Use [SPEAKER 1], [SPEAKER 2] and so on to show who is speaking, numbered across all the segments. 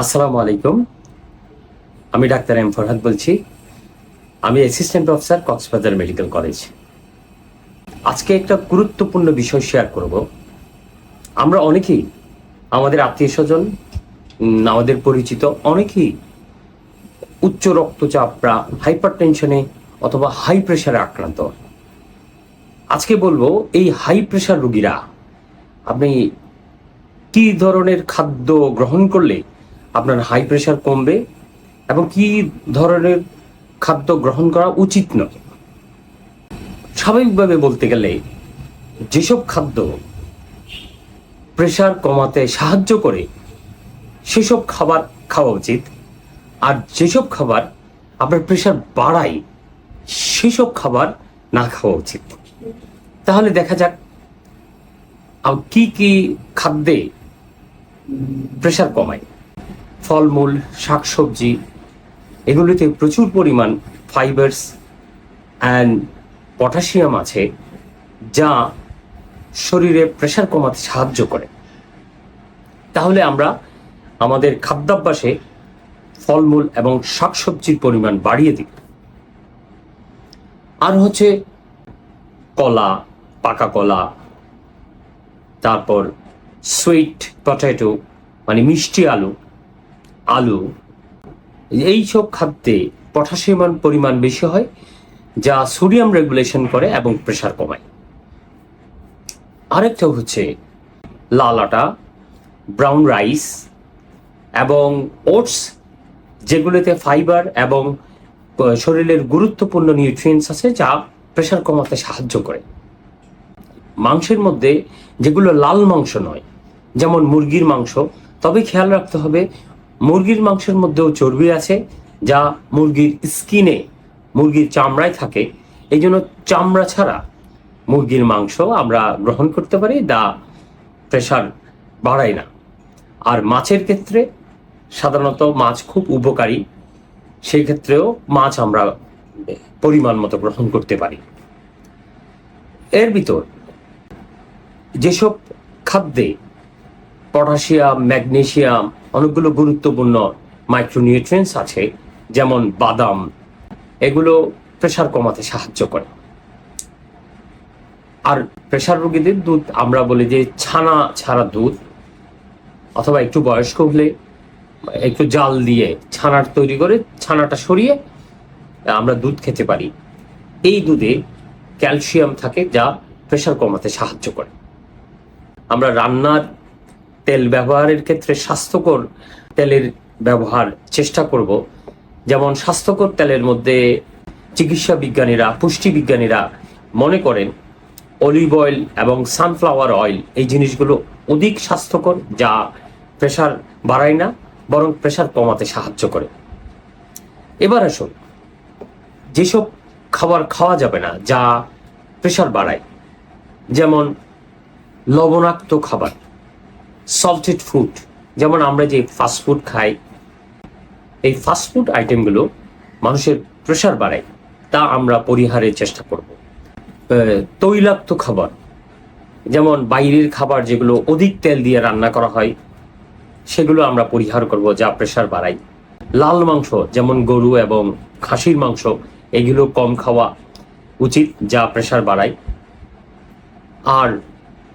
[SPEAKER 1] আসসালামু আলাইকুম। আমি ডাক্তার এম ফরহাদ বলছি। আমি assistant professor Cox's Bazar medical college আজকে একটা গুরুত্বপূর্ণ বিষয় শেয়ার করব। আমরা অনেকেই, আমাদের আত্মীয় স্বজন আমাদের পরিচিত, অনেকেই উচ্চ রক্তচাপ বা হাইপার টেনশনে অথবা হাই প্রেশারে আক্রান্ত। আজকে বলব, এই হাই প্রেশার রোগীরা, আপনি কি ধরনের খাদ্য গ্রহণ করলে আপনার হাই প্রেশার কমবে এবং কি ধরনের খাদ্য গ্রহণ করা উচিত নয়। স্বাভাবিকভাবে বলতে গেলে, যেসব খাদ্য প্রেশার কমাতে সাহায্য করে, সেসব খাবার খাওয়া উচিত। আর যেসব খাবার আপনার প্রেশার বাড়ায়, সেসব খাবার না খাওয়া উচিত। তাহলে দেখা যাক কি কি খাদ্যে প্রেশার কমায়। ফলমূল, শাকসবজি, এগুলিতে প্রচুর পরিমাণ ফাইবার্স অ্যান্ড পটাশিয়াম আছে, যা শরীরে প্রেশার কমাতে সাহায্য করে। তাহলে আমরা আমাদের খাদ্যাভ্যাসে ফলমূল এবং শাকসবজির পরিমাণ বাড়িয়ে দিই। আর হচ্ছে কলা, পাকা কলা, তারপর সুইট পটেটো মানে মিষ্টি আলু আলু। এইসব খাদ্যে পটাশিয়াম পরিমাণ বেশি হয়, যা সোডিয়াম রেগুলেশন করে এবং প্রেশার কমায়। আরেকটা হচ্ছে লাল আটা, ব্রাউন রাইস এবং ওটস, যেগুলোতে ফাইবার এবং শরীরের গুরুত্বপূর্ণ নিউট্রিয়েন্টস আছে, যা প্রেশার কমাতে সাহায্য করে। মাংসের মধ্যে যেগুলো লাল মাংস নয়, যেমন মুরগির মাংস তবে খেয়াল রাখতে হবে মুরগির মাংসের মধ্যেও চর্বি আছে, যা মুরগির স্কিনে, মুরগির চামড়ায় থাকে। এই জন্য চামড়া ছাড়া মুরগির মাংস আমরা গ্রহণ করতে পারি দা প্রেশার বাড়ায় না। আর মাছের ক্ষেত্রে সাধারণত মাছ খুব উপকারী, সেই ক্ষেত্রেও মাছ আমরা পরিমাণ মতো গ্রহণ করতে পারি। এর ভিতর যেসব খাদ্যে পটাশিয়াম, ম্যাগনেশিয়াম অনেকগুলো গুরুত্বপূর্ণ মাইক্রোনিউট্রিয়েন্টস আছে, যেমন বাদাম। এগুলো প্রেশার কমাতে সাহায্য করে। আর প্রেশার রোগীদের দুধ, আমরা বলি যে ছানা ছাড়া দুধ, অথবা একটু বয়স্ক হলে একটু জাল দিয়ে ছানার তৈরি করে ছানাটা সরিয়ে আমরা দুধ খেতে পারি। এই দুধে ক্যালসিয়াম থাকে যা প্রেশার কমাতে সাহায্য করে। আমরা রান্নার তেল ব্যবহারের ক্ষেত্রে স্বাস্থ্যকর তেলের ব্যবহার চেষ্টা করব। যেমন স্বাস্থ্যকর তেলের মধ্যে চিকিৎসা বিজ্ঞানীরা, পুষ্টি বিজ্ঞানীরা মনে করেন অলিভ অয়েল এবং সানফ্লাওয়ার অয়েল এই জিনিসগুলো অধিক স্বাস্থ্যকর যা প্রেশার বাড়ায় না, বরং প্রেশার কমাতে সাহায্য করে। এবার আসুন, যেসব খাবার খাওয়া যাবে না যা প্রেশার বাড়ায়, যেমন লবণাক্ত খাবার। সল্টেড ফুড যেমন আমরা যে ফাস্ট ফুড খাই, এই ফাস্ট ফুড আইটেমগুলো মানুষের প্রেশার বাড়ায়, তা আমরা পরিহারের চেষ্টা করব। তৈলাক্ত খাবার, যেমন বাইরের খাবার যেগুলো অধিক তেল দিয়ে রান্না করা হয়, সেগুলো আমরা পরিহার করব যা প্রেশার বাড়ায়। লাল মাংস, যেমন গরু এবং খাসির মাংস, এগুলো কম খাওয়া উচিত যা প্রেশার বাড়ায়। আর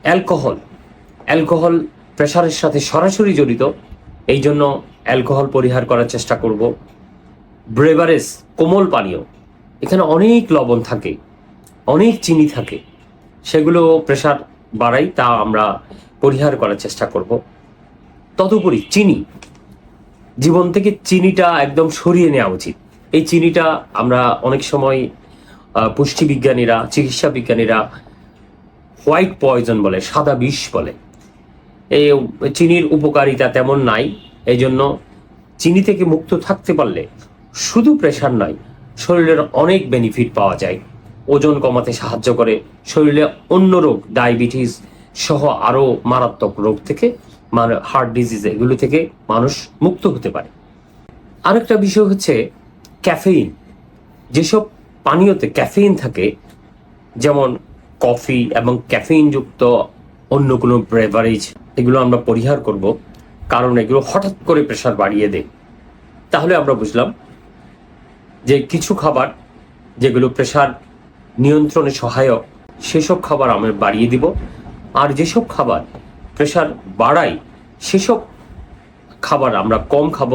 [SPEAKER 1] অ্যালকোহল অ্যালকোহল প্রেশারের সাথে সরাসরি জড়িত এই জন্য অ্যালকোহল পরিহার করার চেষ্টা করব। ব্রেভারেজ কোমল পানীয়, এখানে অনেক লবণ থাকে, অনেক চিনি থাকে, সেগুলো প্রেশার বাড়াই তা আমরা পরিহার করার চেষ্টা করব। তদুপরি চিনি, জীবন থেকে চিনিটা একদম সরিয়ে নেওয়া উচিত। এই চিনিটা আমরা অনেক সময় পুষ্টিবিজ্ঞানীরা চিকিৎসা বিজ্ঞানীরা হোয়াইট পয়জন বলে, সাদা বিষ বলে এই চিনির উপকারিতা তেমন নাই এই জন্য চিনি থেকে মুক্ত থাকতে পারলে শুধু প্রেশার নয়, শরীরের অনেক বেনিফিট পাওয়া যায়। ওজন কমাতে সাহায্য করে, শরীরে অন্য রোগ ডায়াবেটিস সহ আরও মারাত্মক রোগ থেকে মানে হার্ট ডিজিজ এগুলো থেকে মানুষ মুক্ত হতে পারে। আরেকটা বিষয় হচ্ছে ক্যাফেইন যেসব পানীয়তে ক্যাফেইন থাকে, যেমন কফি এবং ক্যাফেইনযুক্ত অন্য কোনো ব্রেভারেজ এগুলো আমরা পরিহার করব, কারণ এগুলো হঠাৎ করে প্রেশার বাড়িয়ে দেয়। তাহলে আমরা বুঝলাম যে কিছু খাবার যেগুলো প্রেশার নিয়ন্ত্রণে সহায়ক, সেসব খাবার আমরা বাড়িয়ে দিব। আর যেসব খাবার প্রেশার বাড়ায়, সেসব খাবার আমরা কম খাব,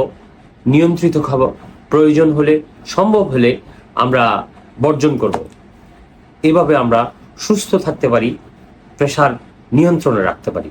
[SPEAKER 1] নিয়ন্ত্রিত খাব, প্রয়োজন হলে, সম্ভব হলে আমরা বর্জন করব। এভাবে আমরা সুস্থ থাকতে পারি প্রেশার নিয়ন্ত্রণে রাখতে পারি।